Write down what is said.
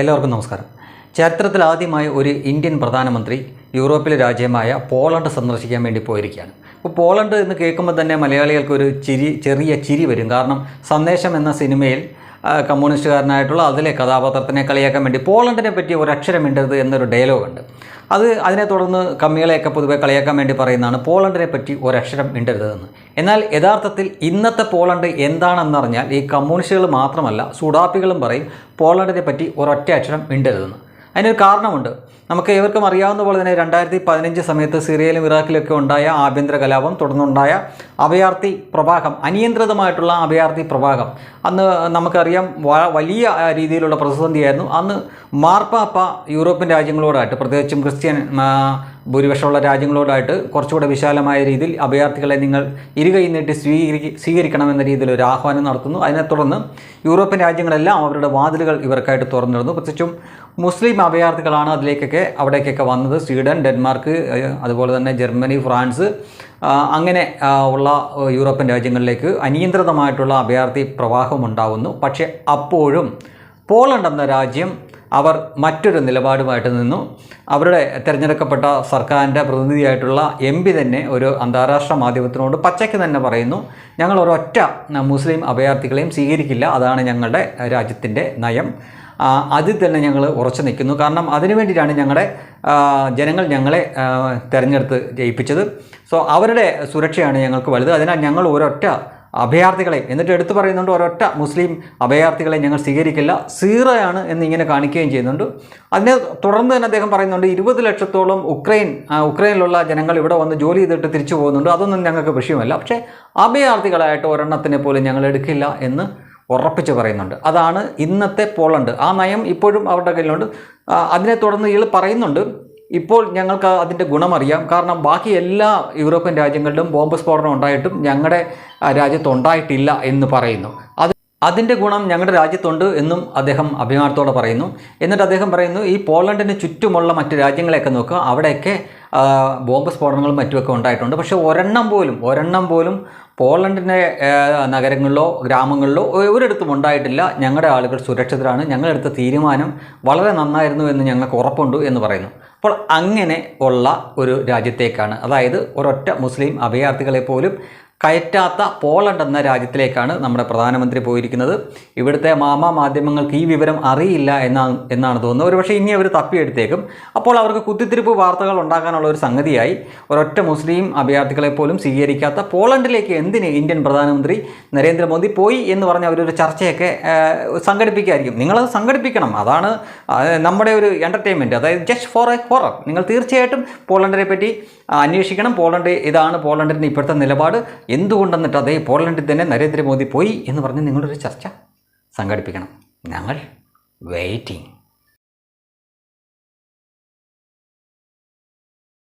എല്ലാവർക്കും നമസ്കാരം. ചരിത്രത്തിൽ ആദ്യമായി ഒരു ഇന്ത്യൻ പ്രധാനമന്ത്രി യൂറോപ്പിലെ രാജ്യമായ പോളണ്ട് സന്ദർശിക്കാൻ വേണ്ടി പോയിരിക്കുകയാണ്. അപ്പോൾ പോളണ്ട് എന്ന് കേൾക്കുമ്പോൾ തന്നെ മലയാളികൾക്ക് ഒരു ചിരി ചെറിയ ചിരി വരും. കാരണം സന്ദേശം എന്ന സിനിമയിൽ കമ്മ്യൂണിസ്റ്റുകാരനായിട്ടുള്ള അതിലെ കഥാപാത്രത്തിനെ കളിയാക്കാൻ വേണ്ടി പോളണ്ടിനെ പറ്റി ഒരക്ഷരം മിണ്ടരുത് എന്നൊരു ഡയലോഗുണ്ട് അത് അതിനെ തുടർന്ന് കമ്മികളെയൊക്കെ പൊതുവെ കളിയാക്കാൻ വേണ്ടി പറയുന്നതാണ് പോളണ്ടിനെ പറ്റി ഒരക്ഷരം മിണ്ടരുതെന്ന്. എന്നാൽ യഥാർത്ഥത്തിൽ ഇന്നത്തെ പോളണ്ട് എന്താണെന്നറിഞ്ഞാൽ ഈ കമ്മ്യൂണിസ്റ്റുകൾ മാത്രമല്ല സുഡാപ്പികളും പറയും പോളണ്ടിനെ പറ്റി ഒരൊറ്റ അക്ഷരം മിണ്ടരുതെന്ന്. അതിനൊരു കാരണമുണ്ട്. നമുക്ക് ഏവർക്കും അറിയാവുന്ന പോലെ തന്നെ രണ്ടായിരത്തി പതിനഞ്ച് സമയത്ത് സിറിയയിലും ഇറാഖിലൊക്കെ ഉണ്ടായ ആഭ്യന്തര കലാപം തുടർന്നുണ്ടായ അഭയാർത്ഥി പ്രവാഹം അനിയന്ത്രിതമായിട്ടുള്ള അഭയാർത്ഥി പ്രവാഹം. അന്ന് നമുക്കറിയാം വലിയ രീതിയിലുള്ള പ്രതിസന്ധിയായിരുന്നു. അന്ന് മാർപ്പാപ്പ യൂറോപ്യൻ രാജ്യങ്ങളോടായിട്ട് പ്രത്യേകിച്ചും ക്രിസ്ത്യൻ ഭൂരിപക്ഷമുള്ള രാജ്യങ്ങളോടായിട്ട് കുറച്ചുകൂടെ വിശാലമായ രീതിയിൽ അഭയാർത്ഥികളെ നിങ്ങൾ ഇരുകൈ നീട്ടി സ്വീകരി സ്വീകരിക്കണമെന്ന രീതിയിൽ ഒരു ആഹ്വാനം നടത്തുന്നു. അതിനെ തുടർന്ന് യൂറോപ്യൻ രാജ്യങ്ങളെല്ലാം അവരുടെ വാതിലുകൾ ഇവർക്കായിട്ട് തുറന്നിരുന്നു പ്രത്യേകിച്ചും മുസ്ലിം അഭയാർത്ഥികളാണ് അതിലേക്കൊക്കെ അവിടേക്കൊക്കെ വന്നത്. സ്വീഡൻ ഡെൻമാർക്ക് അതുപോലെ തന്നെ ജർമ്മനി ഫ്രാൻസ് അങ്ങനെ ഉള്ള യൂറോപ്യൻ രാജ്യങ്ങളിലേക്ക് അനിയന്ത്രിതമായിട്ടുള്ള അഭയാർത്ഥി പ്രവാഹം ഉണ്ടാവുന്നു. പക്ഷേ അപ്പോഴും പോളണ്ട് എന്ന രാജ്യം അവർ മറ്റൊരു നിലപാടുമായിട്ട് നിന്നു. അവരുടെ തിരഞ്ഞെടുക്കപ്പെട്ട സർക്കാരിന്റെ പ്രതിനിധിയായിട്ടുള്ള എം പി തന്നെ ഒരു അന്താരാഷ്ട്ര മാധ്യമത്തിനോട് പച്ചയ്ക്ക് തന്നെ പറയുന്നു ഞങ്ങൾ ഒരൊറ്റ മുസ്ലിം അഭയാർത്ഥികളെയും സ്വീകരിക്കില്ല. അതാണ് ഞങ്ങളുടെ രാജ്യത്തിന്റെ നയം. അതിൽ തന്നെ ഞങ്ങൾ ഉറച്ചു നിൽക്കുന്നു. കാരണം അതിനു വേണ്ടിയിട്ടാണ് ഞങ്ങളുടെ ജനങ്ങൾ ഞങ്ങളെ തിരഞ്ഞെടുത്ത് ജയിപ്പിച്ചത്. സോ അവരുടെ സുരക്ഷയാണ് ഞങ്ങൾക്ക് വലുത്. അതിനാൽ ഞങ്ങൾ ഒരൊറ്റ അഭയാർത്ഥികളെ എന്നിട്ട് എടുത്തു പറയുന്നുണ്ട് ഒരൊറ്റ മുസ്ലിം അഭയാർത്ഥികളെ ഞങ്ങൾ സ്വീകരിക്കില്ല. സീറയാണ് എന്നിങ്ങനെ കാണിക്കുകയും ചെയ്യുന്നുണ്ട്. അതിനെ തുടർന്ന് തന്നെ അദ്ദേഹം പറയുന്നുണ്ട് ഇരുപത് ലക്ഷത്തോളം ഉക്രൈൻ ഉക്രൈനിലുള്ള ജനങ്ങൾ ഇവിടെ വന്ന് ജോലി ചെയ്തിട്ട് തിരിച്ചു പോകുന്നുണ്ട്. അതൊന്നും ഞങ്ങൾക്ക് വിഷയമല്ല. പക്ഷേ അഭയാർത്ഥികളായിട്ട് ഒരെണ്ണത്തിനെ പോലും ഞങ്ങൾ എടുക്കില്ല എന്ന് ഉറപ്പിച്ച് പറയുന്നുണ്ട്. അതാണ് ഇന്നത്തെ പോളണ്ട്. ആ നയം ഇപ്പോഴും അവരുടെ കയ്യിലുണ്ട്. അതിനെ തുടർന്ന് ഇയാൾ പറയുന്നുണ്ട് ഇപ്പോൾ ഞങ്ങൾക്ക് അതിന്റെ ഗുണമറിയാം. കാരണം ബാക്കി എല്ലാ യൂറോപ്യൻ രാജ്യങ്ങളിലും ബോംബ് സ്ഫോടനം ഉണ്ടായിട്ടും ഞങ്ങളുടെ രാജ്യത്ത് ഉണ്ടായിട്ടില്ല എന്ന് പറയുന്നു. അത് അതിന്റെ ഗുണം ഞങ്ങളുടെ രാജ്യത്തുണ്ട് എന്നും അദ്ദേഹം അഭിമാനത്തോടെ പറയുന്നു. എന്നിട്ട് അദ്ദേഹം പറയുന്നു ഈ പോളണ്ടിന് ചുറ്റുമുള്ള മറ്റ് രാജ്യങ്ങളെയൊക്കെ നോക്കുക. അവിടെയൊക്കെ ബോംബ് സ്ഫോടനങ്ങളും മറ്റുമൊക്കെ ഉണ്ടായിട്ടുണ്ട്. പക്ഷേ ഒരെണ്ണം പോലും ഒരെണ്ണം പോലും പോളണ്ടിന്റെ നഗരങ്ങളിലോ ഗ്രാമങ്ങളിലോ ഒരിടത്തും ഉണ്ടായിട്ടില്ല. ഞങ്ങളുടെ ആളുകൾ സുരക്ഷിതരാണ്. ഞങ്ങളെടുത്ത തീരുമാനം വളരെ നന്നായിരുന്നു എന്ന് ഞങ്ങൾക്ക് ഉറപ്പുണ്ട് എന്ന് പറയുന്നു. അപ്പോൾ അങ്ങനെ ഉള്ള ഒരു രാജ്യത്തേക്കാണ്. അതായത് ഒരൊറ്റ മുസ്ലിം അഭയാർത്ഥികളെ പോലും കയറ്റാത്ത പോളണ്ട് എന്ന രാജ്യത്തിലേക്കാണ് നമ്മുടെ പ്രധാനമന്ത്രി പോയിരിക്കുന്നത്. ഇവിടുത്തെ മാമ മാധ്യമങ്ങൾക്ക് ഈ വിവരം അറിയില്ല എന്നാണ് എന്നാണ് തോന്നുന്നത്. ഒരുപക്ഷെ ഇനി അവർ തപ്പിയെടുത്തേക്കും. അപ്പോൾ അവർക്ക് കുത്തിത്തിരിപ്പ് വാർത്തകൾ ഉണ്ടാക്കാനുള്ള ഒരു സംഗതിയായി. ഒരൊറ്റ മുസ്ലിം അഭയാർത്ഥികളെ പോലും സ്വീകരിക്കാത്ത പോളണ്ടിലേക്ക് എന്തിന് ഇന്ത്യൻ പ്രധാനമന്ത്രി നരേന്ദ്രമോദി പോയി എന്ന് പറഞ്ഞ അവരൊരു ചർച്ചയൊക്കെ ആ, സംഘടിപ്പിക്കുമായിരിക്കും നിങ്ങളത് സംഘടിപ്പിക്കണം. അതാണ് നമ്മുടെ ഒരു എന്റർടൈൻമെന്റ് അതായത് ജസ്റ്റ് ഫോർ എ ഹൊറർ നിങ്ങൾ തീർച്ചയായിട്ടും പോളണ്ടിനെ പറ്റി അന്വേഷിക്കണം. പോളണ്ട് ഇതാണ് പോളണ്ടിന്റെ ഇപ്പോഴത്തെ നിലപാട്. എന്തുകൊണ്ടെന്നിട്ട് അതേ പോളണ്ടിൽ തന്നെ നരേന്ദ്രമോദി പോയി എന്ന് പറഞ്ഞ് നിങ്ങളൊരു ചർച്ച സംഘടിപ്പിക്കണം. ഞങ്ങൾ വെയിറ്റിംഗ്